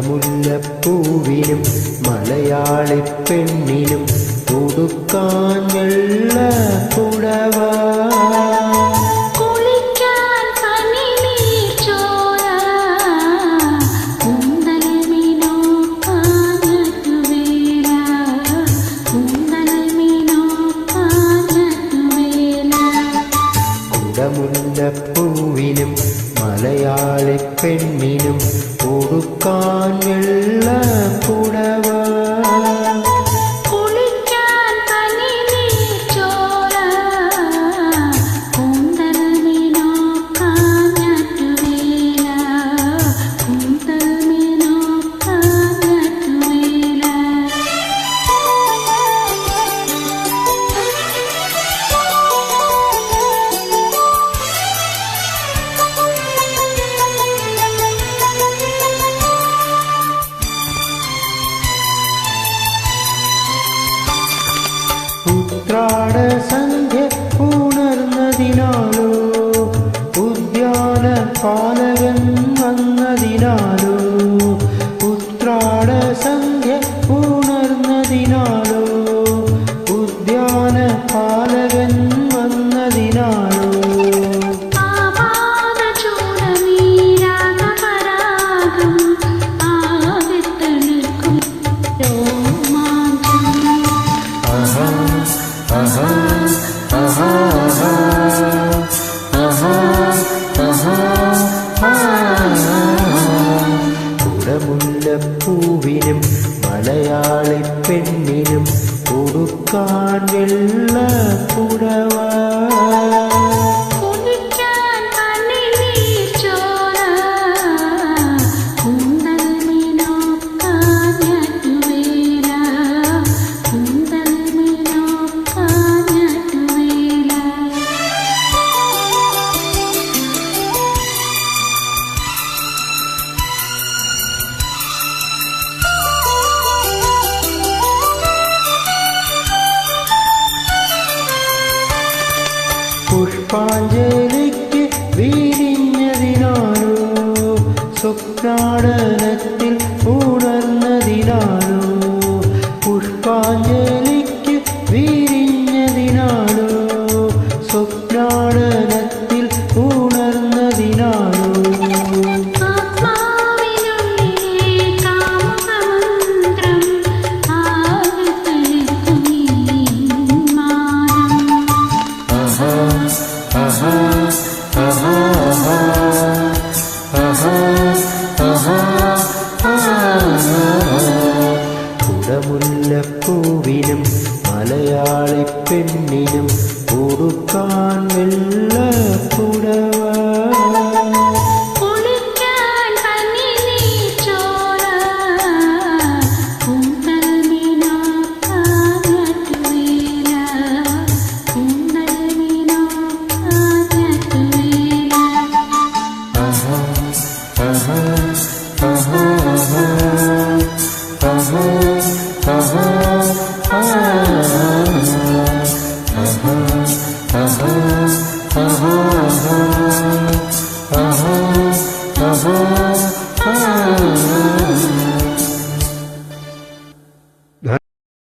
മുല്ലപ്പൂവിനും മലയാളി പെണ്ണിനും കൊടുക്കാൻ വെള്ള പുടവ മുല്ലപ്പൂവിനും மலையாளி பெண்ணினும் கொடுக்கான் പാഞ്ചേലിക്ക് വീരിഞ്ഞതിനാണോ സ്വപ്നാടന മുല്ലപ്പൂവിനും മലയാളി പെണ്ണിനും കൊടുക്കാൻ വെള്ളപ്പുടവ Uh-huh.